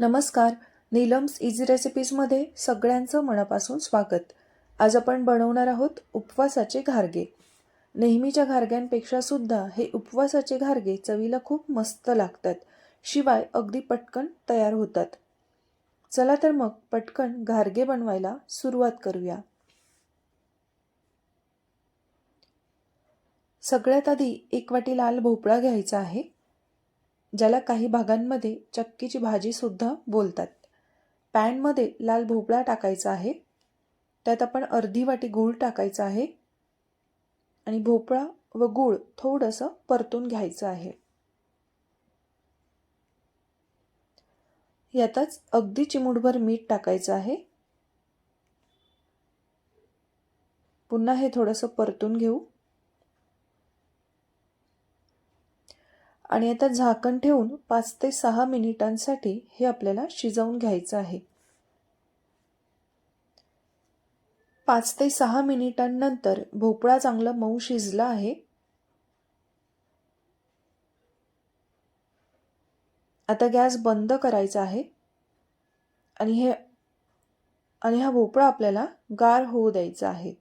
नमस्कार नीलम्स इझी रेसिपीजमध्ये सगळ्यांचं मनापासून स्वागत. आज आपण बनवणार आहोत उपवासाचे घारगे. नेहमीच्या घारग्यांपेक्षा सुद्धा हे उपवासाचे घारगे चवीला खूप मस्त लागतात. शिवाय अगदी पटकन तयार होतात. चला तर मग पटकन घारगे बनवायला सुरुवात करूया. सगळ्यात आधी एक वाटी लाल भोपळा घ्यायचा आहे. ज्याला काही भागांमध्ये चक्कीची भाजीसुद्धा बोलतात. पॅनमध्ये लाल भोपळा टाकायचा आहे. त्यात आपण अर्धी वाटी गूळ टाकायचा आहे. आणि भोपळा व गूळ थोडंसं परतून घ्यायचं आहे. यातच अगदी चिमूटभर मीठ टाकायचं आहे. पुन्हा हे थोडंसं परतून घेऊ. आणि आता झाकण ठेवून पाच ते सहा मिनिटांसाठी हे आपल्याला शिजवून घ्यायचं आहे. पाच ते सहा मिनिटांनंतर भोपळा चांगला मऊ शिजला आहे. आता गॅस बंद करायचा आहे. आणि हे आणि हा भोपळा आपल्याला गार होऊ द्यायचा आहे.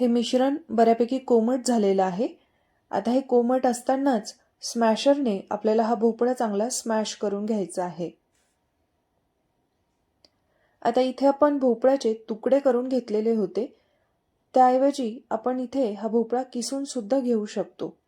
हे मिश्रण बऱ्यापैकी कोमट झालेलं आहे. आता हे कोमट असतानाच स्मॅशरने आपल्याला हा भोपळा चांगला स्मॅश करून घ्यायचा आहे. आता इथे आपण भोपळ्याचे तुकडे करून घेतलेले होते. त्याऐवजी आपण इथे हा भोपळा किसून सुद्धा घेऊ शकतो.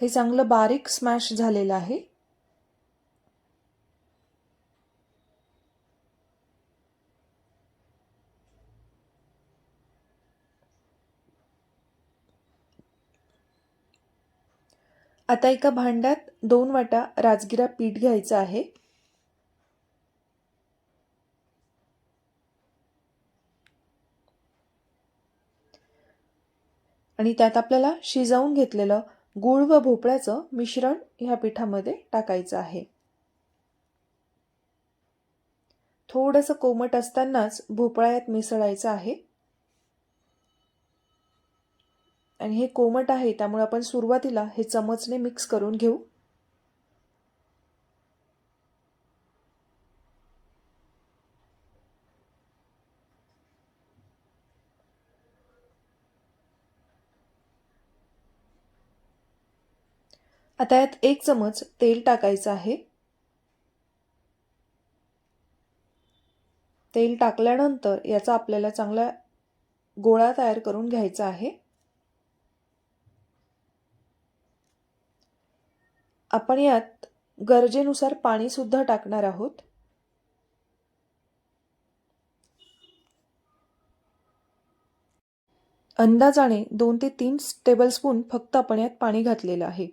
हे चांगलं बारीक स्मॅश झालेलं आहे. आता एका भांड्यात दोन वाटा राजगिरा पीठ घ्यायचं आहे. आणि त्यात आपल्याला शिजवून घेतलेलं गूळ व भोपळ्याचं मिश्रण ह्या पिठामध्ये टाकायचं आहे. थोडंसं कोमट असतानाच भोपळ्यात मिसळायचं आहे. आणि हे कोमट आहे त्यामुळे आपण सुरुवातीला हे चमचने मिक्स करून घेऊ. आता यात एक चमच तेल टाकायचं आहे. तेल टाकल्यानंतर याचा आपल्याला चांगला गोळा तयार करून घ्यायचा आहे. आपण यात गरजेनुसार पाणीसुद्धा टाकणार आहोत. अंदाजाने दोन ते तीन टेबलस्पून फक्त आपण यात पाणी घातलेलं आहे.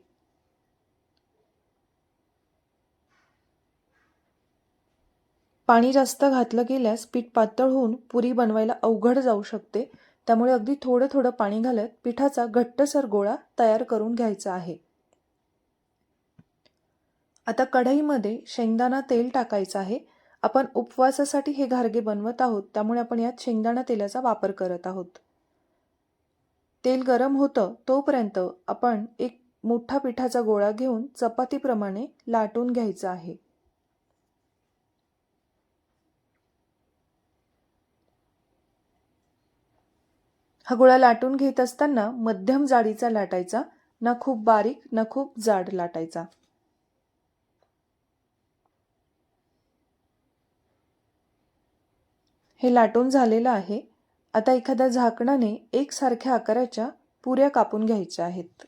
पाणी जास्त घातलं गेल्यास पीठ पातळ होऊन पुरी बनवायला अवघड जाऊ शकते. त्यामुळे अगदी थोडं थोडं पाणी घालत पिठाचा घट्टसर गोळा तयार करून घ्यायचा आहे. आता कढईमध्ये शेंगदाणा तेल टाकायचं आहे. आपण उपवासासाठी हे घारगे बनवत आहोत त्यामुळे आपण यात शेंगदाणा तेलाचा वापर करत आहोत. तेल गरम होतं तोपर्यंत आपण एक मोठा पिठाचा गोळा घेऊन चपातीप्रमाणे लाटून घ्यायचा आहे. हा गोळा लाटून घेत असताना मध्यम जाडीचा लाटायचा ना खूप बारीक ना खूप जाड लाटायचा. हे लाटून झालेलं आहे. आता एखाद्या झाकणाने एकसारख्या आकाराच्या पुऱ्या कापून घ्यायच्या आहेत.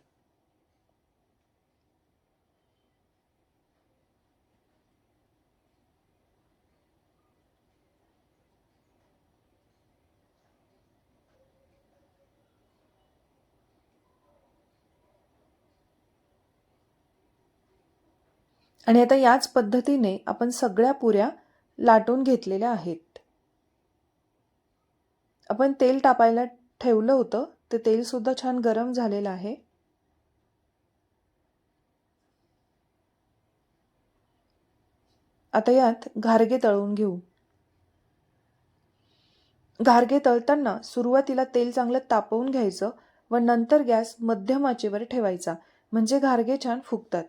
आणि आता याच पद्धतीने आपण सगळ्या पुऱ्या लाटून घेतलेल्या आहेत. आपण तेल टापायला ठेवलं होतं ते तेलसुद्धा छान गरम झालेलं आहे. आता यात घारगे तळून घेऊ. घारगे तळताना सुरुवातीला तेल चांगलं तापवून घ्यायचं व नंतर गॅस मध्यम आचेवर ठेवायचा म्हणजे घारगे छान फुगतात.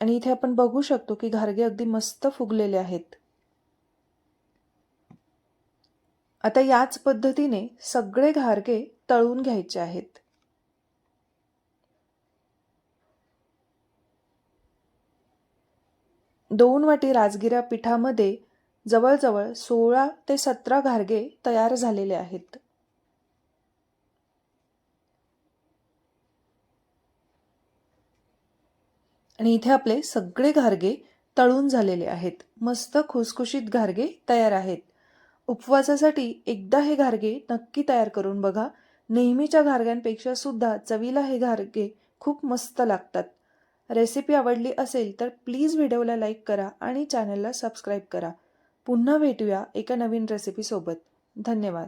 आणि इथे आपण बघू शकतो की घारगे अगदी मस्त फुगलेले आहेत. आता याच पद्धतीने सगळे घारगे तळून घ्यायचे आहेत. दोन वाटी राजगिरा पिठामध्ये जवळजवळ सोळा ते सतरा घारगे तयार झालेले आहेत. आणि इथे आपले सगळे घारगे तळून झालेले आहेत. मस्त खुसखुशीत घारगे तयार आहेत. उपवासासाठी एकदा हे घारगे नक्की तयार करून बघा. नेहमीच्या घारग्यांपेक्षा सुद्धा चवीला हे घारगे खूप मस्त लागतात. रेसिपी आवडली असेल तर प्लीज व्हिडिओला लाईक करा आणि चॅनलला सबस्क्राईब करा. पुन्हा भेटूया एका नवीन रेसिपीसोबत धन्यवाद.